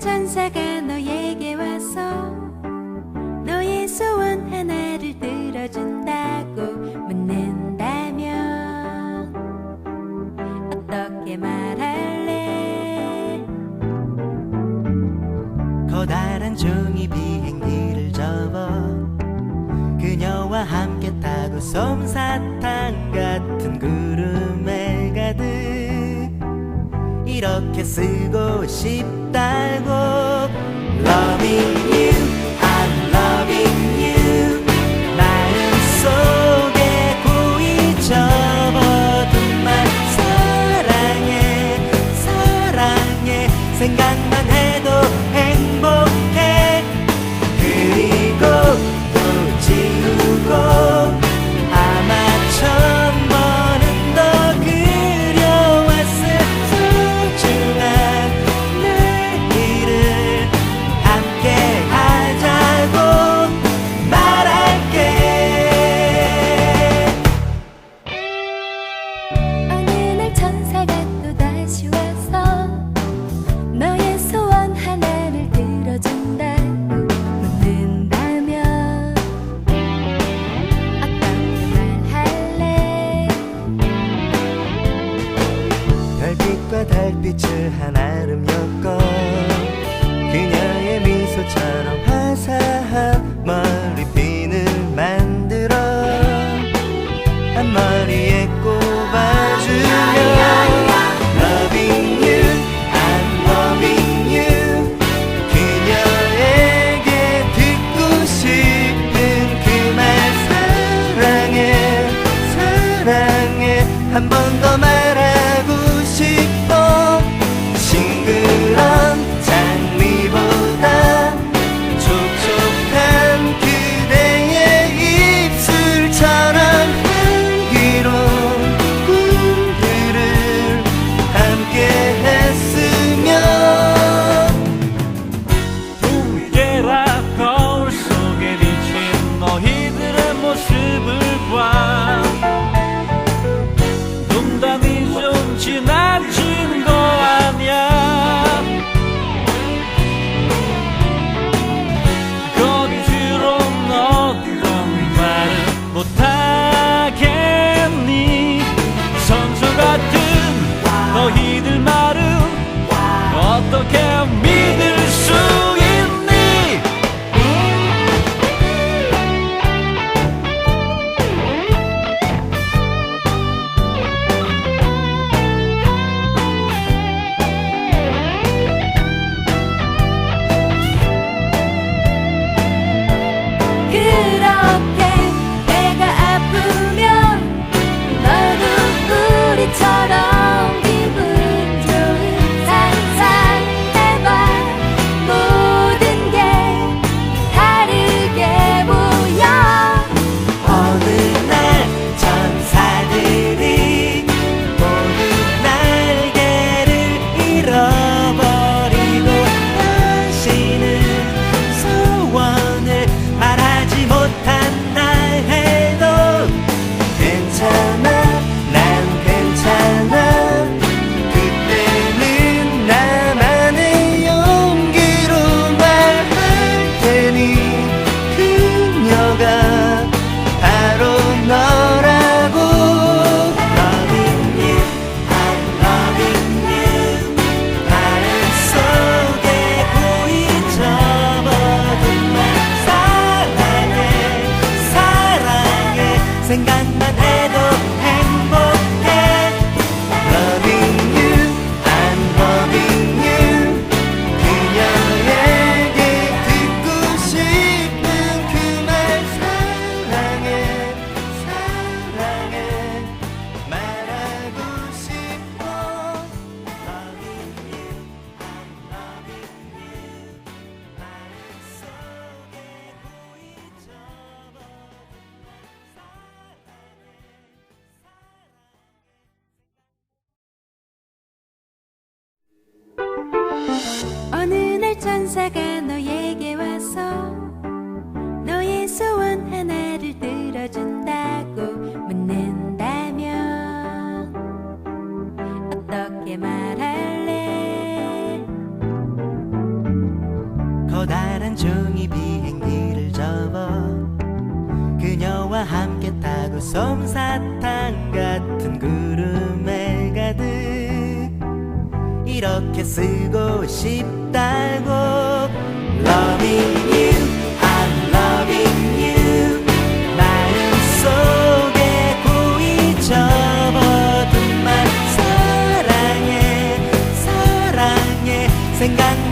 천사가 너에게 와서 너의 소원 하나를 들어준다고 묻는다면 어떻게 말할래? 커다란 종이 비행기를 접어 그녀와 함께 타고 솜사탕 같은 구름 이렇게 쓰고 싶다고. Loving you, I'm loving you. 속에 고이 접어둔 말. 사랑해 사랑해. 생각 한번 去哪 못한 천사가 너에게 와서 너의 소원 하나를 들어준다고 묻는다면 어떻게 말할래? 커다란 종이 비행기를 접어 그녀와 함께 타고 솜사탕 같은 구름 이렇게 쓰고 싶다고. Loving you, I'm loving you. 속에 고이 접어둔 말. 사랑해 사랑해. 생각